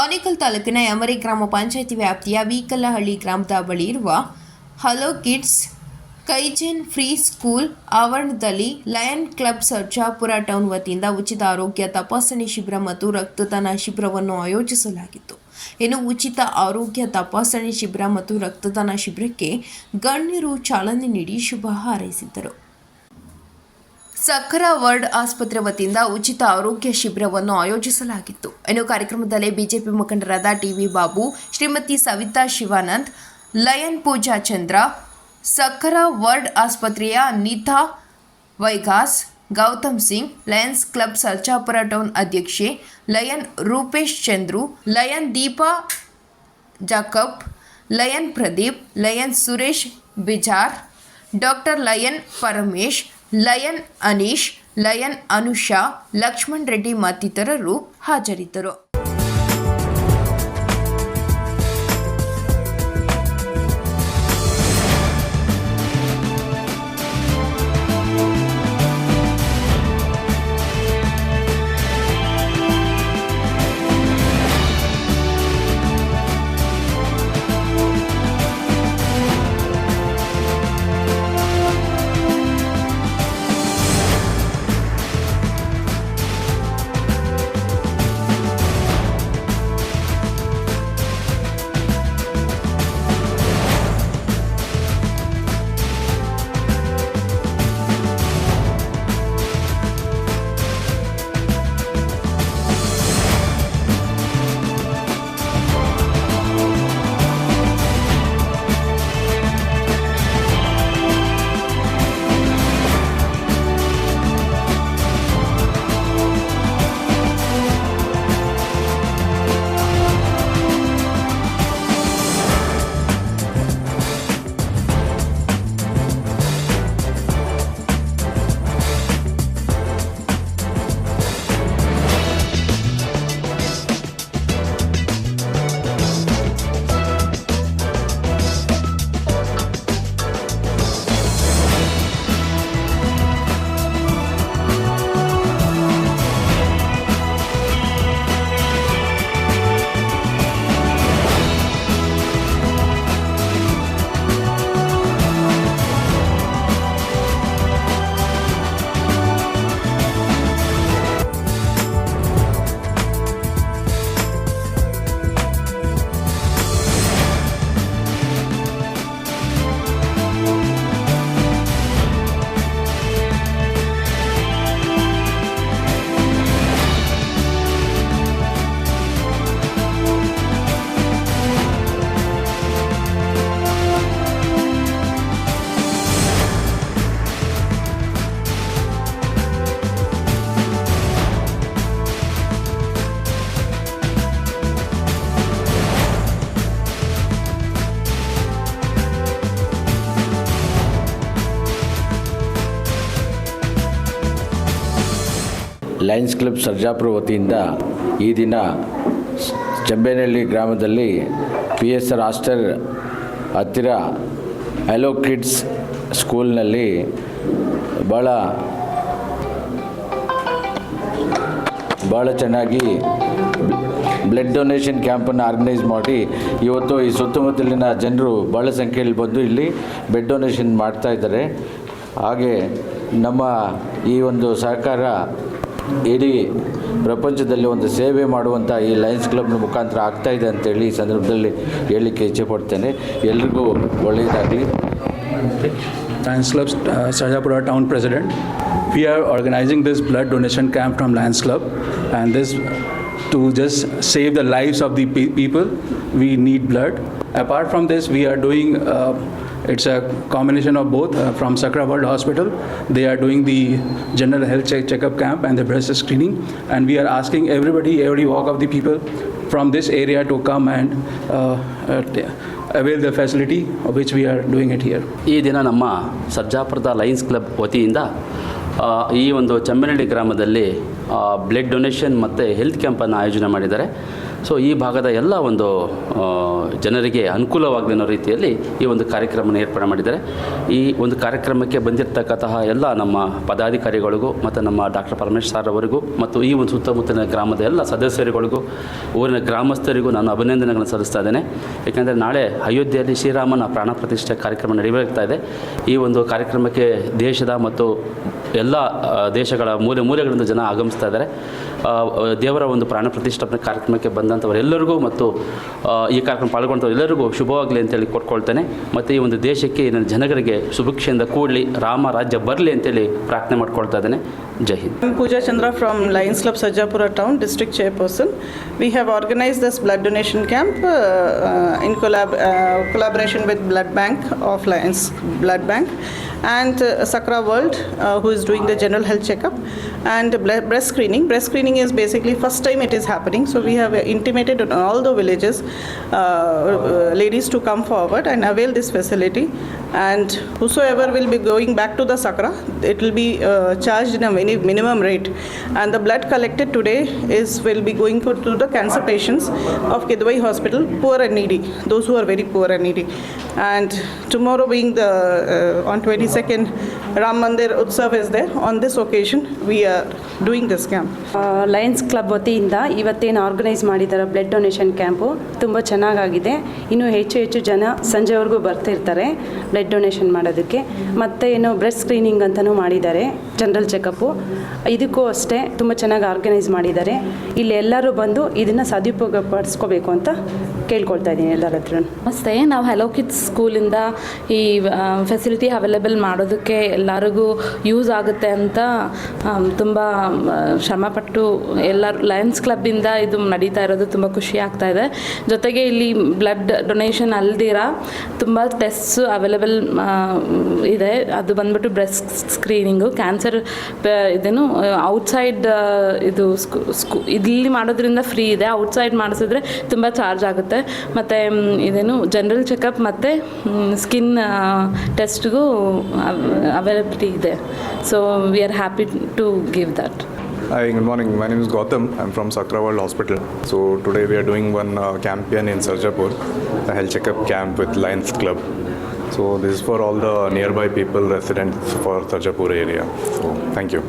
ಆನೇಕಲ್ ತಾಲೂಕಿನ ಯಮರಿ ಗ್ರಾಮ ಪಂಚಾಯಿತಿ ವ್ಯಾಪ್ತಿಯ ವೀಕಲ್ಲಹಳ್ಳಿ ಗ್ರಾಮದ ಬಳಿ ಇರುವ hello kids Kaizen free school ಆವರಣದಲ್ಲಿ ಲಯನ್ ಕ್ಲಬ್ ಸರ್ಜಾಪುರ ಟೌನ್ ವತಿಯಿಂದ ಉಚಿತ ಆರೋಗ್ಯ ತಪಾಸಣೆ ಶಿಬಿರ ಮತ್ತು ರಕ್ತದಾನ ಶಿಬಿರವನ್ನು ಆಯೋಜಿಸಲಾಗಿತ್ತು. ಇನ್ನು ಉಚಿತ ಆರೋಗ್ಯ ತಪಾಸಣೆ ಶಿಬಿರ ಮತ್ತು ರಕ್ತದಾನ ಶಿಬಿರಕ್ಕೆ ಗಣ್ಯರು ಚಾಲನೆ ನೀಡಿ ಶುಭ ಹಾರೈಸಿದರು. ಸಕ್ಕರ ವರ್ಡ್ ಆಸ್ಪತ್ರೆ ವತಿಯಿಂದ ಉಚಿತ ಆರೋಗ್ಯ ಶಿಬಿರವನ್ನು ಆಯೋಜಿಸಲಾಗಿತ್ತು. ಇನ್ನು ಕಾರ್ಯಕ್ರಮದಲ್ಲಿ ಬಿಜೆಪಿ ಮುಖಂಡರಾದ TV Babu, Shrimati Savita Shivanand, lion Pooja Chandra, Sakra World ಆಸ್ಪತ್ರೆಯ Nita Viegas Gautam Singh, lions club Sarjapura town ಅಧ್ಯಕ್ಷೆ lion Rupesh Chandru, lion Deepa Jacob, lion Pradeep, lion Suresh Bijar, doctor lion Paramesh lion Anish lion Anusha Lakshman Reddy ಮತ್ತಿತರರು ಹಾಜರಿದ್ದರು. Lions club Sarjapura ವತಿಯಿಂದ ಈ ದಿನ ಚಂಬೇನಹಳ್ಳಿ ಗ್ರಾಮದಲ್ಲಿ P S R hostel ಹತ್ತಿರ hello kids ಸ್ಕೂಲ್ನಲ್ಲಿ ಭಾಳ ಭಾಳ ಚೆನ್ನಾಗಿ ಬ್ಲಡ್ ಡೊನೇಷನ್ ಕ್ಯಾಂಪನ್ನು ಆರ್ಗನೈಸ್ ಮಾಡಿ ಇವತ್ತು ಈ ಸುತ್ತಮುತ್ತಲಿನ ಜನರು ಭಾಳ ಸಂಖ್ಯೆಯಲ್ಲಿ ಬಂದು ಇಲ್ಲಿ ಬ್ಲಡ್ ಡೊನೇಷನ್ ಮಾಡ್ತಾ ಇದ್ದಾರೆ. ಹಾಗೆ ನಮ್ಮ ಈ ಒಂದು ಸಹಕಾರ ಇಡೀ ಪ್ರಪಂಚದಲ್ಲಿ ಒಂದು ಸೇವೆ ಮಾಡುವಂಥ ಈ ಲಯನ್ಸ್ ಕ್ಲಬ್ನ ಮುಖಾಂತರ ಆಗ್ತಾ ಇದೆ ಅಂತೇಳಿ ಈ ಸಂದರ್ಭದಲ್ಲಿ ಹೇಳಲಿಕ್ಕೆ ಇಚ್ಛೆಪಡ್ತೇನೆ ಎಲ್ರಿಗೂ ಒಳ್ಳೆಯದಾಗಲಿ Lions Club, uh, Sarjapura Town President. We are organizing this blood donation camp from Lions Club, and this to just save the lives of the we blood. Apart from this, we are doing. Uh, it's a combination of both uh, from Sakra World Hospital. They are doing the general health check checkup camp and the breast screening, and we are asking everybody, every walk of the people from this area to come and uh, uh, avail the facility which we are doing it here. ಈ ದಿನ ನಮ್ಮ ಸರ್ಜಾಪುರದ Lions club ವತಿಯಿಂದ ಈ ಒಂದು ಚಂಬನಹಳ್ಳಿ ಗ್ರಾಮದಲ್ಲಿ blood donation ಮತ್ತು health ಕ್ಯಾಂಪನ್ನು ಆಯೋಜನೆ ಮಾಡಿದ್ದಾರೆ ಸೊ ಈ ಭಾಗದ ಎಲ್ಲ ಒಂದು ಜನರಿಗೆ ಅನುಕೂಲವಾಗಲಿ ಅನ್ನೋ ರೀತಿಯಲ್ಲಿ ಈ ಒಂದು ಕಾರ್ಯಕ್ರಮವನ್ನು ಏರ್ಪಾಡು ಮಾಡಿದ್ದಾರೆ. ಈ ಒಂದು ಕಾರ್ಯಕ್ರಮಕ್ಕೆ ಬಂದಿರತಕ್ಕಂತಹ ಎಲ್ಲ ನಮ್ಮ ಪದಾಧಿಕಾರಿಗಳಿಗೂ ಮತ್ತು ನಮ್ಮ ಡಾಕ್ಟರ್ ಪರಮೇಶ್ ಸರ್ ಅವರಿಗೂ ಮತ್ತು ಈ ಒಂದು ಸುತ್ತಮುತ್ತಲಿನ ಗ್ರಾಮದ ಎಲ್ಲ ಸದಸ್ಯರುಗಳಿಗೂ, ಊರಿನ ಗ್ರಾಮಸ್ಥರಿಗೂ ನಾನು ಅಭಿನಂದನೆಗಳನ್ನು ಸಲ್ಲಿಸ್ತಾ ಇದ್ದೇನೆ. ಏಕೆಂದರೆ ನಾಳೆ ಅಯೋಧ್ಯೆಯಲ್ಲಿ ಶ್ರೀರಾಮನ ಪ್ರಾಣ ಪ್ರತಿಷ್ಠೆ ಕಾರ್ಯಕ್ರಮ ನಡೆಯಬೇಕಾಗ್ತಾ ಇದೆ. ಈ ಒಂದು ಕಾರ್ಯಕ್ರಮಕ್ಕೆ ದೇಶದ ಮತ್ತು ಎಲ್ಲ ದೇಶಗಳ ಮೂಲೆ ಮೂಲೆಗಳಿಂದ ಜನ ಆಗಮಿಸ್ತಾ ಇದ್ದಾರೆ. ದೇವರ ಒಂದು ಪ್ರಾಣ ಪ್ರತಿಷ್ಠಾಪನೆ ಕಾರ್ಯಕ್ರಮಕ್ಕೆ ಬಂದಂಥವ್ರು ಎಲ್ಲರಿಗೂ ಮತ್ತು ಈ ಕಾರ್ಯಕ್ರಮ ಪಾಲ್ಗೊಂಡವ್ರು ಎಲ್ಲರಿಗೂ ಶುಭವಾಗಲಿ ಅಂತೇಳಿ ಕೊಟ್ಕೊಳ್ತೇನೆ. ಮತ್ತು ಈ ಒಂದು ದೇಶಕ್ಕೆ ಇನ್ನೊಂದು ಜನಗಳಿಗೆ ಸುಭಿಕ್ಷೆಯಿಂದ ಕೂಡಲಿ ರಾಮ ರಾಜ್ಯ ಬರಲಿ ಅಂತೇಳಿ ಪ್ರಾರ್ಥನೆ ಮಾಡ್ಕೊಳ್ತಾ ಇದ್ದೇನೆ. ಜೈ Hind. Pooja Chandra from lions club Sarjapura town district chairperson we have organised this blood donation camp in collab collaboration with blood bank of lions blood bank and Sakra World who is doing the general health checkup, and breast screening. Breast screening is basically first time it is happening, so we have intimated in all the villages uh, uh, ladies to come forward and avail this facility. And whosoever will be going back to the Sakra, it will be uh, charged in a mini- minimum rate. And the blood collected today is will be going to the cancer patients of Kidwai Hospital, poor and needy, those who are very poor and needy. And tomorrow being the uh, on 22nd Ram Mandir Utsav is there. On this occasion, we are doing this camp. Lions club ವತಿಯಿಂದ ಇವತ್ತೇನು organise ಮಾಡಿದ್ದಾರೆ blood donation camp ತುಂಬ ಚೆನ್ನಾಗಾಗಿದೆ. ಇನ್ನೂ ಹೆಚ್ಚು ಹೆಚ್ಚು ಜನ ಸಂಜೆವರೆಗೂ ಬರ್ತಿರ್ತಾರೆ ಬ್ಲಡ್ ಡೊನೇಷನ್ ಮಾಡೋದಕ್ಕೆ. ಮತ್ತು ಏನು ಬ್ರೆಸ್ಟ್ ಸ್ಕ್ರೀನಿಂಗ್ ಅಂತಲೂ ಮಾಡಿದ್ದಾರೆ ಜನರಲ್ ಚೆಕಪ್ಪು ಇದಕ್ಕೂ ಅಷ್ಟೇ ತುಂಬ ಚೆನ್ನಾಗಿ ಆರ್ಗನೈಸ್ ಮಾಡಿದ್ದಾರೆ. ಇಲ್ಲಿ ಎಲ್ಲರೂ ಬಂದು ಇದನ್ನು ಸದುಪಯೋಗ ಪಡಿಸ್ಕೋಬೇಕು ಅಂತ ಕೇಳ್ಕೊಳ್ತಾ ಇದ್ದೀನಿ ಎಲ್ಲರ ಹತ್ರ ನಮಸ್ತೆ ನಾವು ಹಲೋ ಕಿಡ್ಸ್ ಸ್ಕೂಲಿಂದ ಈ ಫೆಸಿಲಿಟಿ ಅವೈಲೇಬಲ್ ಮಾಡೋದಕ್ಕೆ ಎಲ್ಲರಿಗೂ ಯೂಸ್ ಆಗುತ್ತೆ ಅಂತ ತುಂಬ ಶ್ರಮಪಟ್ಟು ಎಲ್ಲರೂ ಲಯನ್ಸ್ ಕ್ಲಬ್ಬಿಂದ ಇದು ನಡೀತಾ ಇರೋದು ತುಂಬ ಖುಷಿ ಆಗ್ತಾ ಇದೆ. ಜೊತೆಗೆ ಇಲ್ಲಿ ಬ್ಲಡ್ ಡೊನೇಷನ್ ಅಲ್ದಿರ ತುಂಬ ಟೆಸ್ಟ್ ಅವೈಲೇಬಲ್ ಇದೆ. ಅದು ಬಂದ್ಬಿಟ್ಟು ಬ್ರೆಸ್ಟ್ ಸ್ಕ್ರೀನಿಂಗು ಕ್ಯಾನ್ಸರ್ ಇದೇನು ಔಟ್ಸೈಡ್ ಇದು ಸ್ಕೂ ಸ್ಕೂ ಇಲ್ಲಿ ಮಾಡೋದ್ರಿಂದ ಫ್ರೀ ಇದೆ. ಔಟ್ಸೈಡ್ ಮಾಡಿಸಿದ್ರೆ ತುಂಬ ಚಾರ್ಜ್ ಆಗುತ್ತೆ. ಮತ್ತು ಇದೇನು ಜನರಲ್ ಚೆಕಪ್ ಮತ್ತು ಸ್ಕಿನ್ ಟೆಸ್ಟ್ಗೂ ಅವೈಲಬಿಲಿಟಿ ಇದೆ so we are happy to give that Hi, good morning. My name is Gautam. I'm from Sakra World Hospital. So today we are doing one uh, campaign in Sarjapur, a health checkup camp with Lions Club. So this is for all the nearby people, residents for Sarjapur area. So thank you.